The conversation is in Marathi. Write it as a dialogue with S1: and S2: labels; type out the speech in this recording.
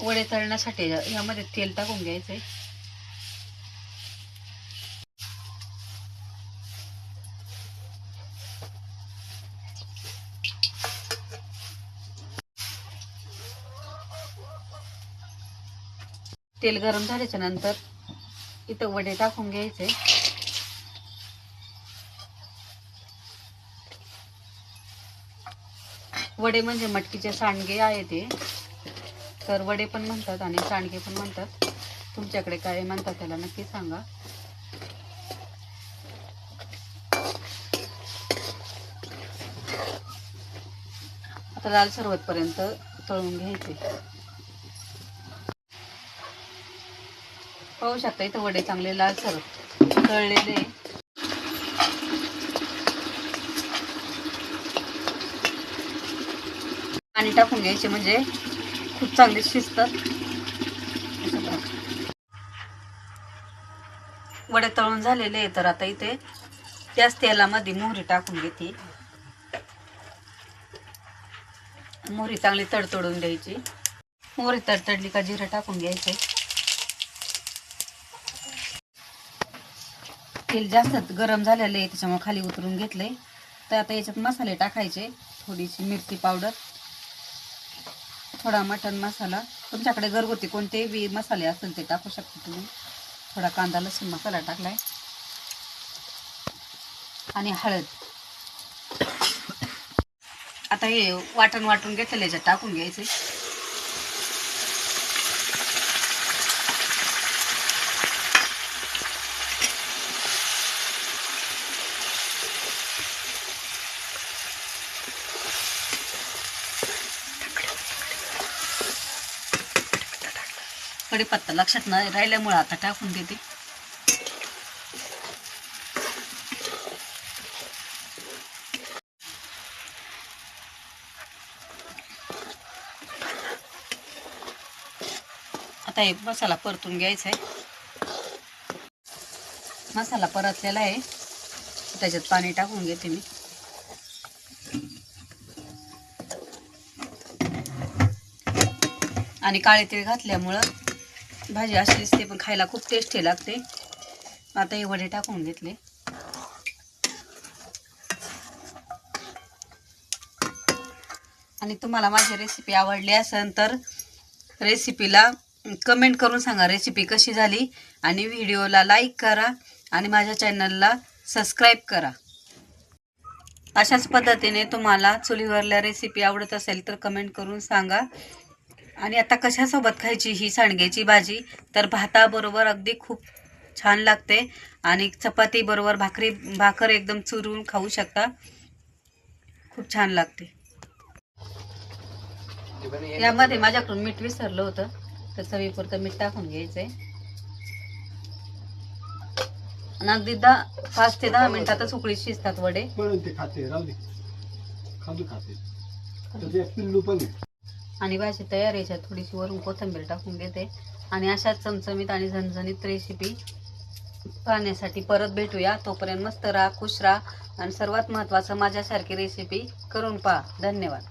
S1: वडे तळण्यासाठी यामध्ये तेल टाकून घ्यायचंय. तेल गरम झाल्याच्यानंतर इथं वडे टाकून घ्यायचे. वडे म्हणजे मटकीचे सांडगे आहे ते. तर वडे पण म्हणतात आणि सांडगे पण म्हणतात. तुमच्याकडे काय म्हणतात त्याला नक्की सांगा. आता लाल सरबतपर्यंत तळून घ्यायचे. पाहू शकता इथं वडे चांगले लाल सरबत तळलेले पाणी टाकून घ्यायचे म्हणजे खूप चांगले शिजतात वडे तळून झालेले आहे तर आता इथे त्याच तेलामध्ये मोहरी टाकून घेते. मोहरी चांगली तडतडून द्यायची. मोहरी तडतडली का जिरं टाकून घ्यायचे. तेल जास्त गरम झालेलं आहे त्याच्यामुळे खाली उतरून घेतले तर आता याच्यात मसाले टाकायचे थोडीशी मिरची पावडर. थोडा मटण मसाला. तुमच्याकडे घरगुती कोणते बी मसाले असतील ते टाकू शकता तुम्ही. थोडा कांदा लसूण मसाला टाकलाय. आणि हळद. आता हे वाटण वाटून घेतलं याच्यात टाकून घ्यायचे. कडीपत्ता लक्षात न राहिल्यामुळं आता टाकून देते. आता हे मसाला परतून घ्यायचा आहे. मसाला परतलेला आहे. त्याच्यात पाणी टाकून घेते मी. आणि काळे तीळ घातल्यामुळं भाजी अशी दिसते पण खायला खूप टेस्टी लागते. आता हे वडे टाकून घेतले. आणि तुम्हाला माझी रेसिपी आवडली असेल तर रेसिपीला कमेंट करून सांगा रेसिपी कशी झाली. आणि व्हिडिओला लाईक करा आणि माझ्या चॅनलला सबस्क्राईब करा. अशाच पद्धतीने तुम्हाला चुलीवरल्या रेसिपी आवडत असेल तर कमेंट करून सांगा. आणि आता कशासोबत खायची ही सांडग्याची भाजी? तर भाताबरोबर अगदी खूप छान लागते. आणि चपाती बरोबर भाकरी भाकर एकदम चुरून खाऊ शकता. खूप छान लागते. यामध्ये माझ्याकडून मीठ विसरलं होतं. तर चवीपुरतं मीठ टाकून घ्यायचंय. आणि अगदी दहा पाच ते दहा मिनिटातच उकळी शिजतात वडे.
S2: पण ते खाते राहू दे. खाते. पिल्लू पण
S1: आणि भाजी तयार याच्यात थोडीशी वरून कोथिंबीर टाकून घेते. आणि अशाच चमचमीत आणि झणझणीत रेसिपी पाहण्यासाठी परत भेटूया. तोपर्यंत मस्त राहा खुश राहा. आणि सर्वात महत्त्वाचं माझ्यासारखी रेसिपी करून पहा. धन्यवाद.